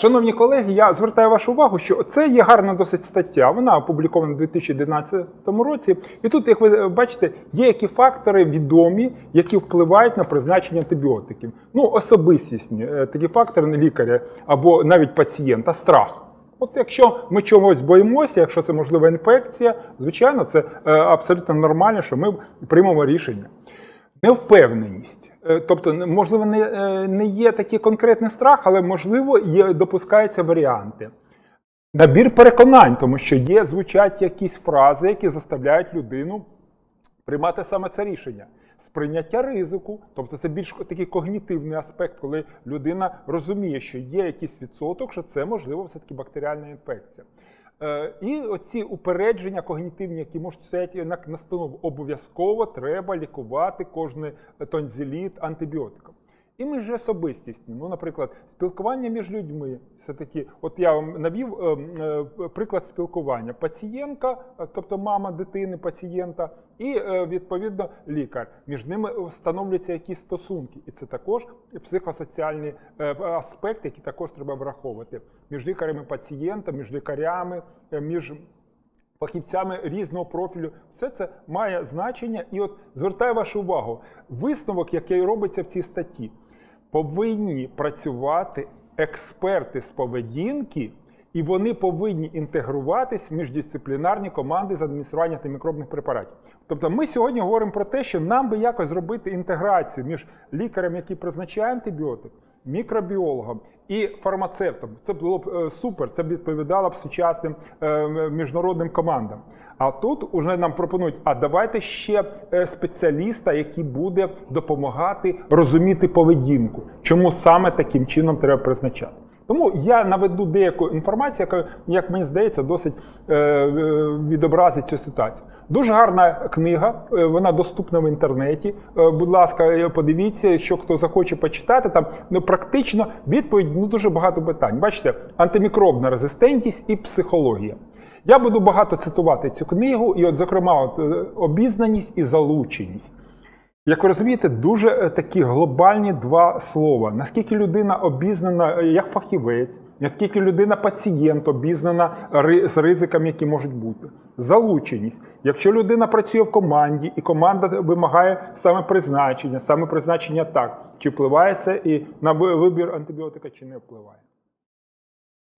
Шановні колеги, я звертаю вашу увагу, що це є гарна досить стаття. Вона опублікована у 2011 році. І тут, як ви бачите, є які фактори відомі, які впливають на призначення антибіотиків. Ну, особистісні е, такі фактори не лікаря або навіть пацієнта, страх. От якщо ми чогось боїмося, якщо це можлива інфекція, звичайно, це е, абсолютно нормально, що ми приймемо рішення. Невпевненість. Е, Тобто, можливо, не, е, не є такий конкретний страх, але можливо є, допускаються варіанти. Набір переконань, тому що є, звучать якісь фрази, які заставляють людину приймати саме це рішення. Сприйняття ризику, тобто це більш такий когнітивний аспект, коли людина розуміє, що є якийсь відсоток, що це можливо все-таки бактеріальна інфекція. Е, І оці упередження когнітивні, які можуть стояти на настанову, обов'язково треба лікувати кожний тонзиліт антибіотиком. І ми ж особистісні. Ну, наприклад, спілкування між людьми. Все-таки, от я вам навів е, е, приклад спілкування. Пацієнтка, е, тобто мама дитини, пацієнта, і е, відповідно лікар. Між ними встановлюються якісь стосунки, і це також психосоціальний е, аспект, який також треба враховувати між лікарем і між лікарями, е, між фахівцями різного профілю. Все це має значення. І от звертаю вашу увагу, висновок, який робиться в цій статті, повинні працювати експерти з поведінки, і вони повинні інтегруватись в міждисциплінарні команди з адміністрування антимікробних препаратів. Тобто, ми сьогодні говоримо про те, що нам би якось зробити інтеграцію між лікарем, який призначає антибіотик, мікробіологом і фармацевтом. Це було б е, супер, це б відповідало б сучасним е, міжнародним командам. А тут уже нам пропонують: а давайте ще е, спеціаліста, який буде допомагати розуміти поведінку, чому саме таким чином треба призначати. Тому я наведу деяку інформацію, яка, як мені здається, досить е, е, відобразить цю ситуацію. Дуже гарна книга, е, вона доступна в інтернеті. Будь ласка, подивіться, якщо хто захоче почитати, там ну, практично відповідь ну, дуже багато питань. Бачите, антимікробна резистентність і психологія. Я буду багато цитувати цю книгу, і, от, зокрема, от, обізнаність і залученість. Як ви розумієте, дуже е, такі глобальні два слова. Наскільки людина обізнана е, як фахівець, наскільки людина пацієнт обізнана з ризиками, які можуть бути. Залученість. Якщо людина працює в команді, і команда вимагає саме призначення, саме призначення так, чи впливає це і на вибір антибіотика, чи не впливає.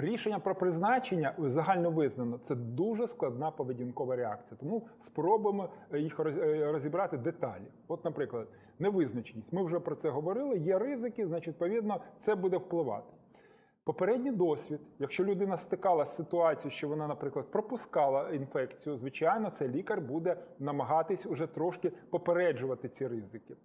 Рішення про призначення загально визнано це дуже складна поведінкова реакція. Тому спробуємо їх роз- е, розібрати деталі. От, наприклад, невизначеність. Ми вже про це говорили. Є ризики, значить, відповідно, це буде впливати. Попередній досвід, якщо людина стикалася з ситуацією, що вона, наприклад, пропускала інфекцію, звичайно, цей лікар буде намагатись уже трошки попереджувати ці ризики.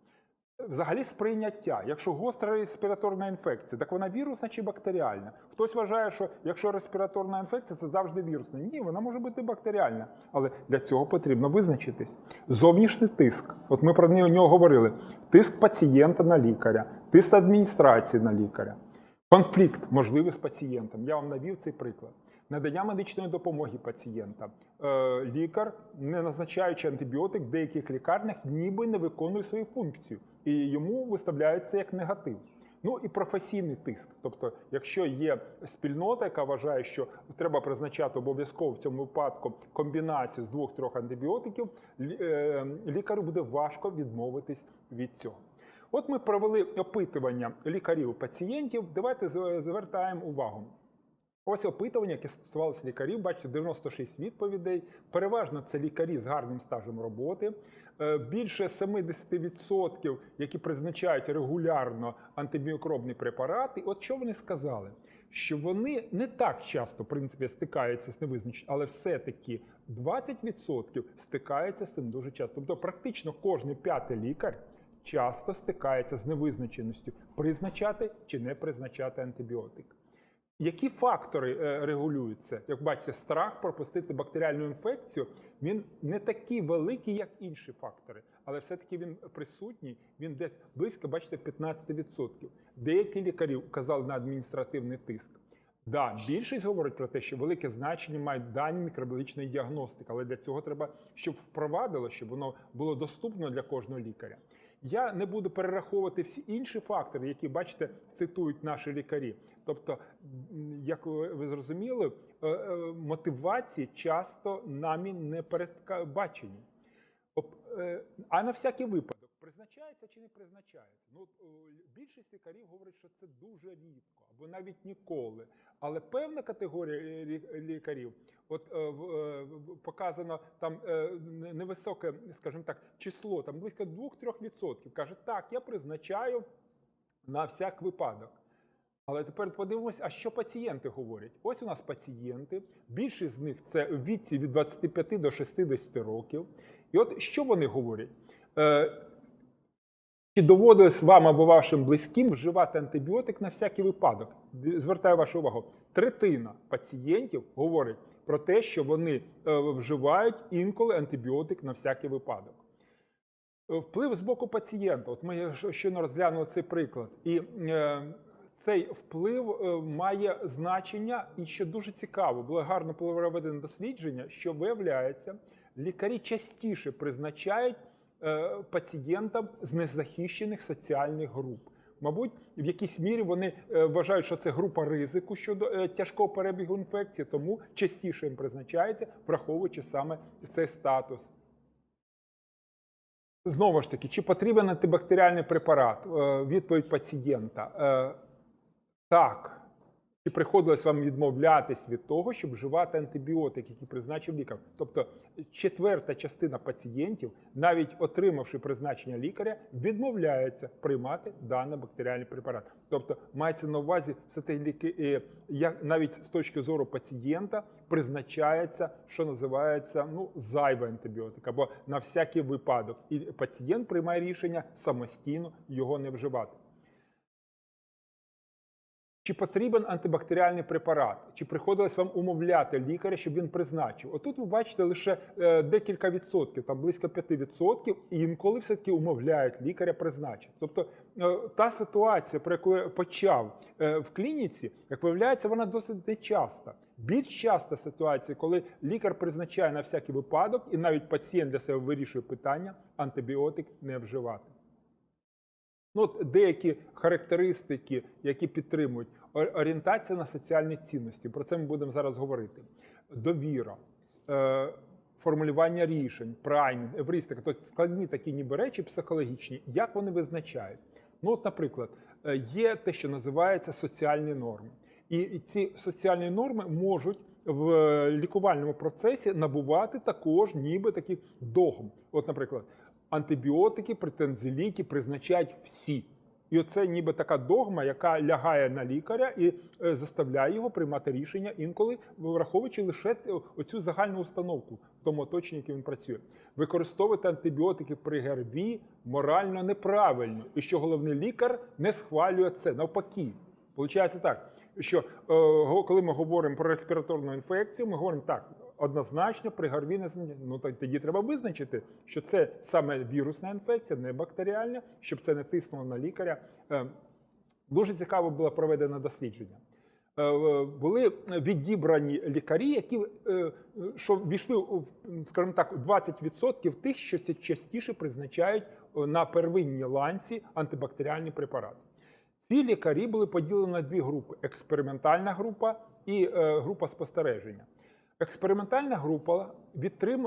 Взагалі сприйняття. Якщо гостра респіраторна інфекція, так вона вірусна чи бактеріальна? Хтось вважає, що якщо респіраторна інфекція, це завжди вірусна. Ні, вона може бути бактеріальна. Але для цього потрібно визначитись. Зовнішній тиск. От ми про нього говорили: тиск пацієнта на лікаря, тиск адміністрації на лікаря. Конфлікт можливий з пацієнтом. Я вам навів цей приклад. Надання медичної допомоги пацієнтам. Е, лікар, не назначаючи антибіотик, в деяких лікарнях ніби не виконує свою функцію, і йому виставляється як негатив. Ну і професійний тиск. Тобто, якщо є спільнота, яка вважає, що треба призначати обов'язково в цьому випадку комбінацію з двох-трьох антибіотиків, е, лікарю буде важко відмовитись від цього. От ми провели опитування лікарів-пацієнтів. Давайте звертаємо увагу. Ось опитування, яке стосувалося лікарів, бачите, 96 відповідей. Переважно це лікарі з гарним стажем роботи. Е, Більше 70%, які призначають регулярно антимікробні препарати. От що вони сказали? Що вони не так часто, в принципі, стикаються з невизначенням, але все-таки 20% стикаються з цим дуже часто. Тобто, практично кожен п'ятий лікар часто стикається з невизначеністю призначати чи не призначати антибіотик. Які фактори е, регулюються? Як бачите, страх пропустити бактеріальну інфекцію, він не такий великий, як інші фактори, але все-таки він присутній, він десь близько, бачите, 15%. Деякі лікарі вказали на адміністративний тиск. Да, більшість говорить про те, що велике значення мають дані мікробіологічної діагностики, але для цього треба, щоб впровадило, щоб воно було доступно для кожного лікаря. Я не буду перераховувати всі інші фактори, які, бачите, цитують наші лікарі. Тобто, як ви зрозуміли, е, е, мотивації часто нами не передбачені. Е, А на всякий випадок, призначається чи не призначається? Ну, більшість лікарів говорить, що це дуже рідко або навіть ніколи. Але певна категорія е, лікарів, от е, е, показано там е, невисоке, скажімо так, число, там близько 2-3%. Каже, так, я призначаю на всяк випадок. Але тепер подивимось, а що пацієнти говорять? Ось у нас пацієнти, більшість з них це в віці від 25 до 60 років. І от що вони говорять? Е, чи доводилось вам або вашим близьким вживати антибіотик на всякий випадок? Звертаю вашу увагу, третина пацієнтів говорить про те, що вони е, вживають інколи антибіотик на всякий випадок. Е, Вплив з боку пацієнта. От ми щойно розглянули цей приклад. І е, цей вплив має значення, і що дуже цікаво, було гарно проведене дослідження, що виявляється, лікарі частіше призначають пацієнтам з незахищених соціальних груп. Мабуть, в якійсь мірі вони е, вважають, що це група ризику щодо е, тяжкого перебігу інфекції, тому частіше їм призначається, враховуючи саме цей статус. Знову ж таки, чи потрібен антибактеріальний препарат? Е, Відповідь пацієнта. Е, Так. Чи приходилось вам відмовлятись від того, щоб вживати антибіотик, який призначив лікар? Тобто четверта частина пацієнтів, навіть отримавши призначення лікаря, відмовляється приймати даний бактеріальний препарат. Тобто мається на увазі все те ліки, е, як навіть з точки зору пацієнта призначається, що називається ну зайвий антибіотик або на всякий випадок, і пацієнт приймає рішення самостійно його не вживати. Чи потрібен антибактеріальний препарат? Чи приходилось вам умовляти лікаря, щоб він призначив? Отут ви бачите лише е, декілька відсотків, там близько 5 відсотків, інколи все-таки умовляють лікаря призначити. Тобто е, та ситуація, про яку я почав е, в клініці, як виявляється, вона досить нечаста. Більш часта ситуація, коли лікар призначає на всякий випадок, і навіть пацієнт для себе вирішує питання, антибіотик не вживати. Ну, от деякі характеристики, які підтримують орієнтація на соціальні цінності. Про це ми будемо зараз говорити. Довіра, е, формулювання рішень, праймінг, евристика, тобто складні такі ніби речі психологічні. Як вони визначають? Ну, от, наприклад, е, є те, що називається соціальні норми. І ці соціальні норми можуть в е, лікувальному процесі набувати також ніби таких догм. От, наприклад, антибіотики при тензиліті призначають всі. І оце ніби така догма, яка лягає на лікаря і е, заставляє його приймати рішення інколи, враховуючи лише оцю загальну установку в тому оточенні, яким він працює. Використовувати антибіотики при ГРВІ морально неправильно. І що головний лікар не схвалює це. Навпаки, Получається так, що е, коли ми говоримо про респіраторну інфекцію, ми говоримо так, однозначно при ГРВІ не зна- ну тоді треба визначити, що це саме вірусна інфекція, не бактеріальна, щоб це не тиснуло на лікаря. Е, Дуже цікаво було проведено дослідження. Е, Були відібрані лікарі, які е, що війшли в, скажімо так, 20% тих, що частіше призначають на первинній ланці антибактеріальні препарати. Ці лікарі були поділені на дві групи: експериментальна група і група спостереження. Експериментальна група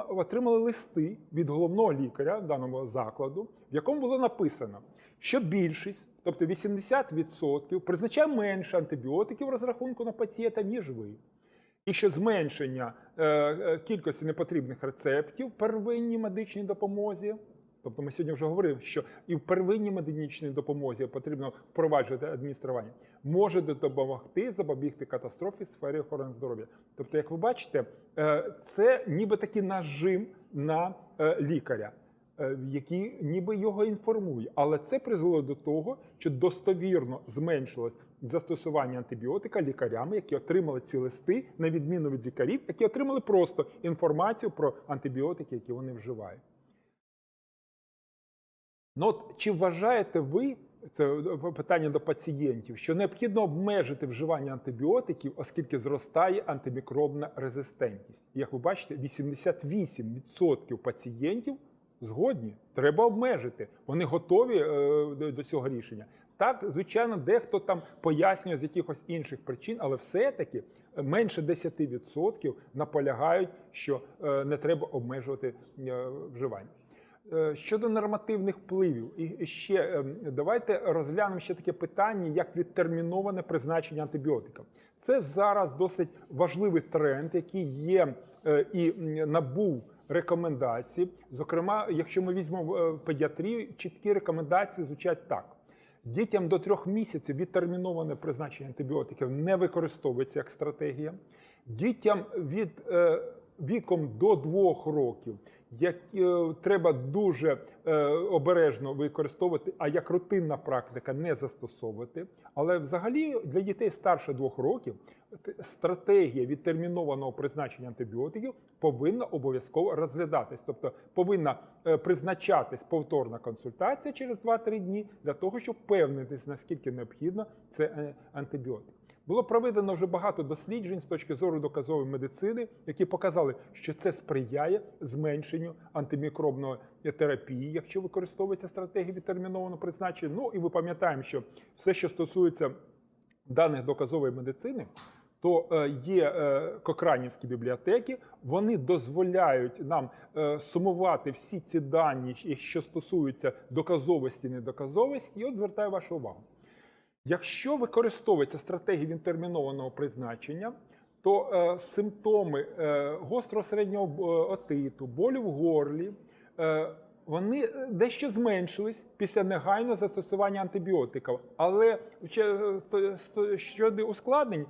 отримала листи від головного лікаря даного закладу, в якому було написано, що більшість, тобто 80%, призначає менше антибіотиків розрахунку на пацієнта, ніж ви. І що зменшення е, е, кількості непотрібних рецептів в первинній медичній допомозі. Тобто ми сьогодні вже говорили, що і в первинній медичній допомозі потрібно впроваджувати адміністрування, може допомогти запобігти катастрофі в сфері охорони здоров'я. Тобто, як ви бачите, е, це ніби такий нажим на е, лікаря, е, який ніби його інформує. Але це призвело до того, що достовірно зменшилось застосування антибіотика лікарями, які отримали ці листи, на відміну від лікарів, які отримали просто інформацію про антибіотики, які вони вживають. Ну от чи вважаєте ви, це питання до пацієнтів, що необхідно обмежити вживання антибіотиків, оскільки зростає антимікробна резистентність? Як ви бачите, 88% пацієнтів Згодні, треба обмежити. Вони готові е, до, цього рішення. Так, звичайно, дехто там пояснює з якихось інших причин, але все-таки менше 10% наполягають, що е, не треба обмежувати е, вживання. Е, Щодо нормативних впливів, і ще е, давайте розглянемо ще таке питання, як відтерміноване призначення антибіотика. Це зараз досить важливий тренд, який є е, і набув рекомендацій. Зокрема, якщо ми візьмемо е, педіатрію, чіткі рекомендації звучать так. Дітям до трьох місяців відтерміноване призначення антибіотиків не використовується як стратегія. Дітям від віком до двох років, як е, треба дуже е, обережно використовувати, а як рутинна практика не застосовувати. Але взагалі для дітей старше двох років стратегія відтермінованого призначення антибіотиків повинна обов'язково розглядатись. Тобто повинна е, призначатись повторна консультація через 2-3 дні для того, щоб впевнитись, наскільки необхідно це е, антибіотик. Було проведено вже багато досліджень з точки зору доказової медицини, які показали, що це сприяє зменшенню антимікробної терапії, якщо використовується стратегія відтермінованого призначення. Ну і ми пам'ятаємо, що все, що стосується даних доказової медицини, то е, є е, кокранівські бібліотеки, вони дозволяють нам е, сумувати всі ці дані, що стосуються доказовості доказовості. І от звертаю вашу увагу. Якщо використовується стратегія відтермінованого призначення, то е, симптоми е, гострого середнього е, отиту, болю в горлі, е, вони е, дещо зменшились після негайного застосування антибіотиків. Але е, щодо ускладнень,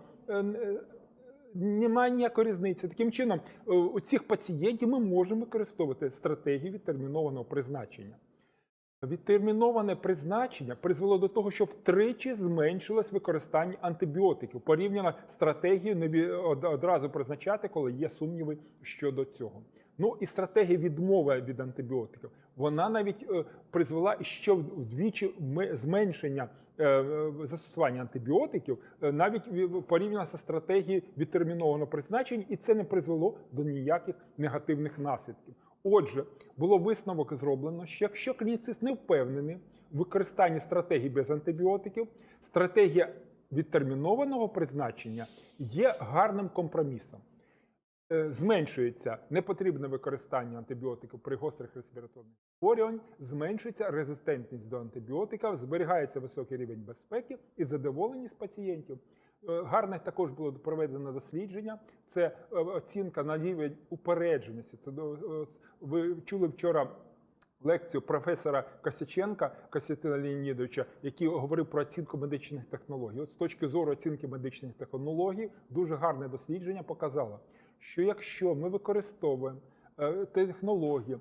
немає ніякої різниці. Таким чином, у цих пацієнтів ми можемо використовувати стратегію відтермінованого призначення. Відтерміноване призначення призвело до того, що втричі зменшилось використання антибіотиків порівняно стратегією не одразу призначати, коли є сумніви щодо цього. Ну і стратегія відмови від антибіотиків. Вона навіть е, призвела ще вдвічі зменшення е, е, застосування антибіотиків, навіть ві- порівняно з стратегією відтермінованого призначення, і це не призвело до ніяких негативних наслідків. Отже, було висновок зроблено, що якщо клініцист не впевнений в використанні стратегії без антибіотиків, стратегія відтермінованого призначення є гарним компромісом. Е, Зменшується непотрібне використання антибіотиків при гострих респіраторних захворювань, зменшується резистентність до антибіотиків, зберігається високий рівень безпеки і задоволеність пацієнтів. Е, Гарне також було проведено дослідження. Це е, оцінка на рівень упередженості. Це е, ви чули вчора лекцію професора Косяченка Костянтина Леонідовича, який говорив про оцінку медичних технологій. От з точки зору оцінки медичних технологій, дуже гарне дослідження показало, що якщо ми використовуємо технологію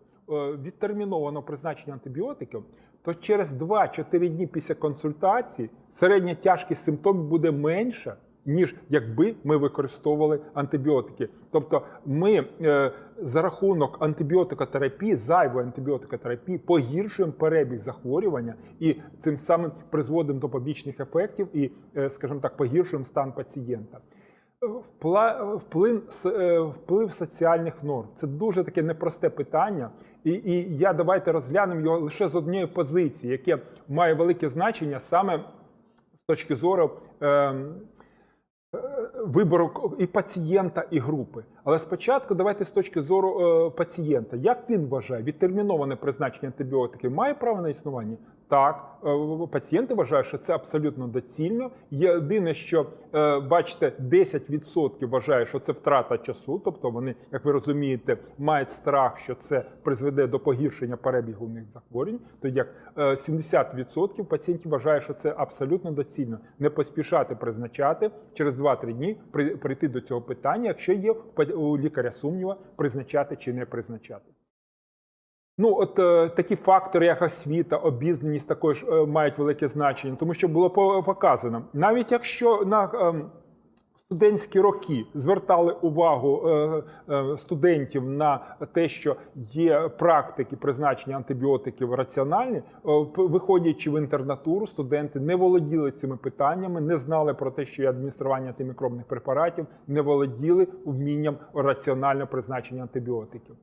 відтермінованого призначення антибіотиків, то через 2-4 дні після консультації середня тяжкість симптомів буде менша, ніж якби ми використовували антибіотики. Тобто ми е, за рахунок антибіотикотерапії, зайвої антибіотикотерапії, погіршуємо перебіг захворювання і цим самим призводимо до побічних ефектів і, е, скажімо так, погіршуємо стан пацієнта. С- е, вплив соціальних норм це дуже таке непросте питання, і, і я давайте розглянемо його лише з однієї позиції, яке має велике значення саме з точки зору ем, е, вибору і пацієнта, і групи. Але спочатку давайте з точки зору е, пацієнта. Як він вважає, відтерміноване призначення антибіотиків має право на існування? Так, е, пацієнти вважають, що це абсолютно доцільно. Єдине, що е, бачите, 10% вважає, що це втрата часу, тобто вони, як ви розумієте, мають страх, що це призведе до погіршення перебігу них захворювань. Тоді як е, 70% пацієнтів вважає, що це абсолютно доцільно. Не поспішати призначати через 2-3 дні при- прийти до цього питання, якщо є у лікаря сумніва, призначати чи не призначати. Ну, от е, такі фактори, як освіта, обізнаність, також е, мають велике значення, тому що було показано, навіть якщо на ем, студентські роки звертали увагу е, е, студентів на те, що є практики призначення антибіотиків раціональні, е, виходячи в інтернатуру, студенти не володіли цими питаннями, не знали про те, що є адміністрування антимікробних препаратів, не володіли вмінням раціонального призначення антибіотиків.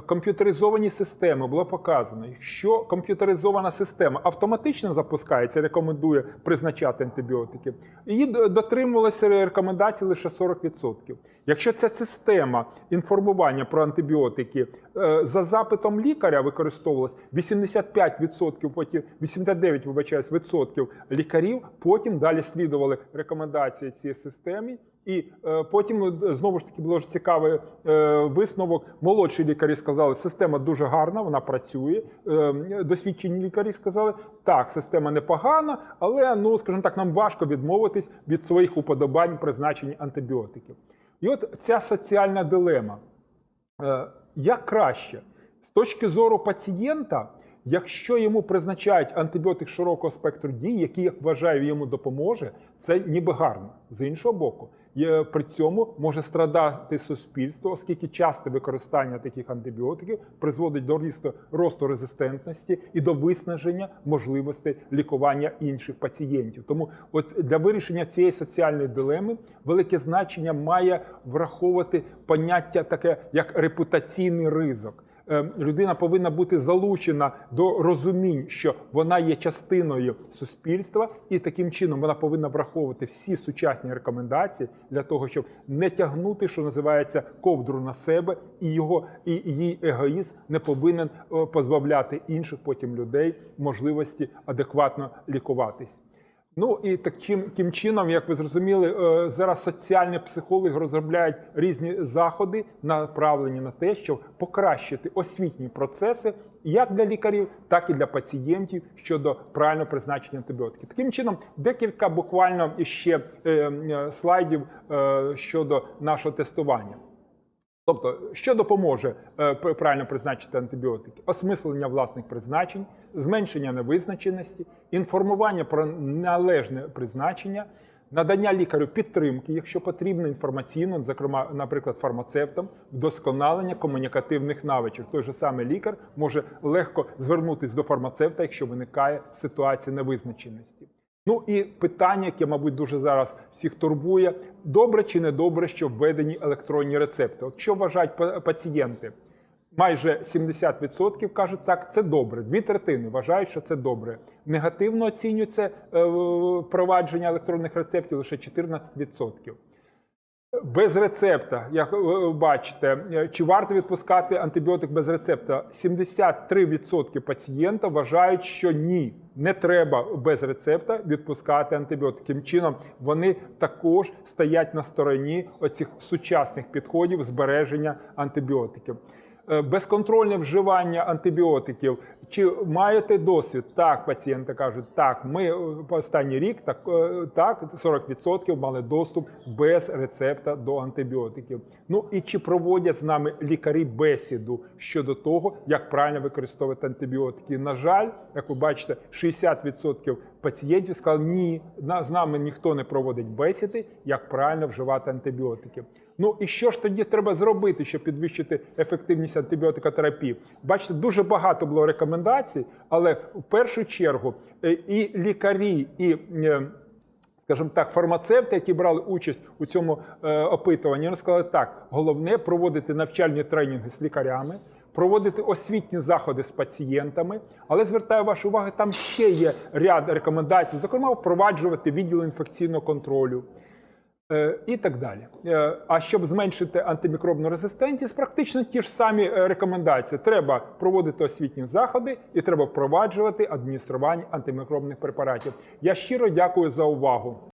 Комп'ютеризовані системи було показано, що комп'ютеризована система автоматично запускається, рекомендує призначати антибіотики. Її дотримувалися рекомендацій лише 40%. Якщо ця система інформування про антибіотики е, за запитом лікаря використовувалась, 85%, потім 89, вибачаюсь, відсотків лікарів потім далі слідували рекомендації цієї системи. І е, потім е, знову ж таки було ж цікавий е, висновок. Молодші лікарі сказали, система дуже гарна, вона працює. Досвідчені лікарі сказали, так, система непогана, але ну, скажімо так, нам важко відмовитись від своїх уподобань призначення антибіотиків. І от ця соціальна дилема. Як краще з точки зору пацієнта, якщо йому призначають антибіотик широкого спектру дій, який, як вважаю, йому допоможе, це ніби гарно. З іншого боку, при цьому може страдати суспільство, оскільки часте використання таких антибіотиків призводить до росту, росту резистентності і до виснаження можливостей лікування інших пацієнтів. Тому, от для вирішення цієї соціальної дилеми велике значення має враховувати поняття таке як репутаційний ризик. Е, Людина повинна бути залучена до розумінь, що вона є частиною суспільства, і таким чином вона повинна враховувати всі сучасні рекомендації для того, щоб не тягнути, що називається, ковдру на себе, і його і її егоїзм не повинен е, позбавляти інших потім людей можливості адекватно лікуватись. Ну і таким, чином, як ви зрозуміли, е, зараз соціальні психологи розробляють різні заходи, направлені на те, щоб покращити освітні процеси як для лікарів, так і для пацієнтів щодо правильного призначення антибіотиків. Таким чином, декілька буквально ще е, е, слайдів щодо нашого тестування. Тобто, що допоможе е, правильно призначити антибіотики? Осмислення власних призначень, зменшення невизначеності, інформування про належне призначення, надання лікарю підтримки, якщо потрібно, інформаційно, зокрема, наприклад, фармацевтам, вдосконалення комунікативних навичок. Той же самий лікар може легко звернутися до фармацевта, якщо виникає ситуація невизначеності. Ну і питання, яке, мабуть, дуже зараз всіх турбує: добре чи не добре, що введені електронні рецепти? От що вважають пацієнти? Майже 70% кажуть, так, це добре. Дві третини вважають, що це добре. Негативно оцінюється е, впровадження електронних рецептів лише 14%. Без рецепта, як ви бачите, е, чи варто відпускати антибіотик без рецепта? 73% пацієнтів вважають, що ні, не треба без рецепта відпускати антибіотик. Тим чином, вони також стоять на стороні оцих сучасних підходів збереження антибіотиків. Е, Безконтрольне вживання антибіотиків. Чи маєте досвід? Так, пацієнти кажуть, так, ми е, останній рік так, е, так 40% мали доступ без рецепта до антибіотиків. Ну і чи проводять з нами лікарі бесіду щодо того, як правильно використовувати антибіотики? На жаль, як ви бачите, 60% пацієнтів сказали, ні, з нами ніхто не проводить бесіди, як правильно вживати антибіотики. Ну і що ж тоді треба зробити, щоб підвищити ефективність антибіотикотерапії? Бачите, дуже багато було рекомендацій, але в першу чергу е, і лікарі, і е, скажімо так, фармацевти, які брали участь у цьому е, опитуванні, вони сказали так: головне проводити навчальні тренінги з лікарями. Проводити освітні заходи з пацієнтами, але звертаю вашу увагу, там ще є ряд рекомендацій, зокрема, впроваджувати відділ інфекційного контролю, Е, і так далі. Е, А щоб зменшити антимікробну резистентність, практично ті ж самі е, рекомендації. Треба проводити освітні заходи і треба впроваджувати адміністрування антимікробних препаратів. Я щиро дякую за увагу.